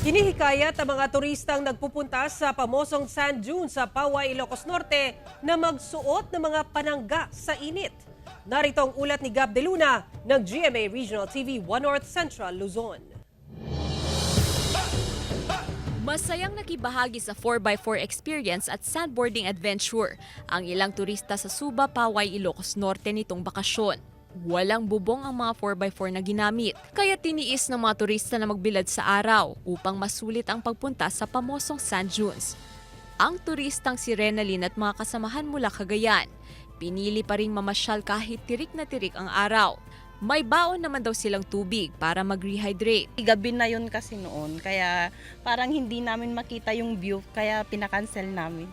Hinihikayat ang mga turistang nagpupunta sa pamosong sand dune sa Paway, Ilocos Norte na magsuot ng mga panangga sa init. Narito ang ulat ni Gab De Luna ng GMA Regional TV 1 North Central, Luzon. Masayang nakibahagi sa 4x4 experience at sandboarding adventure ang ilang turista sa Suba, Paway, Ilocos Norte nitong bakasyon. Walang bubong ang mga 4x4 na ginamit, kaya tiniis ng mga turista na magbilad sa araw upang masulit ang pagpunta sa pamosong sand dunes. Ang turistang si Renalyn at mga kasamahan mula Cagayan, pinili pa rin mamasyal kahit tirik na tirik ang araw. May baon naman daw silang tubig para mag-rehydrate. Gabi na yun kasi noon, kaya parang hindi namin makita yung view, kaya pinakancel namin.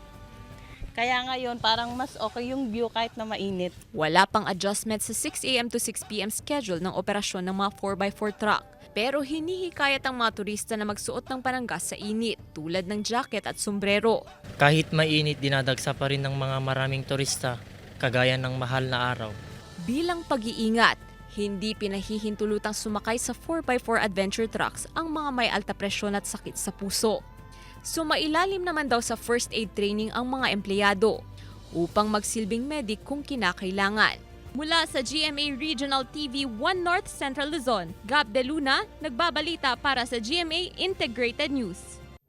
Kaya ngayon, parang mas okay yung view kahit na mainit. Wala pang adjustment sa 6 a.m. to 6 p.m. schedule ng operasyon ng mga 4x4 truck. Pero hinihikayat ang mga turista na magsuot ng panangga sa init tulad ng jacket at sombrero. Kahit mainit, dinadagsa pa rin ng mga maraming turista, kagaya ng mahal na araw. Bilang pag-iingat, hindi pinahihintulutang sumakay sa 4x4 adventure trucks ang mga may alta presyon at sakit sa puso. Sumailalim naman daw sa first aid training ang mga empleyado upang magsilbing medic kung kinakailangan. Mula sa GMA Regional TV 1 North Central Luzon, Gab De Luna, nagbabalita para sa GMA Integrated News.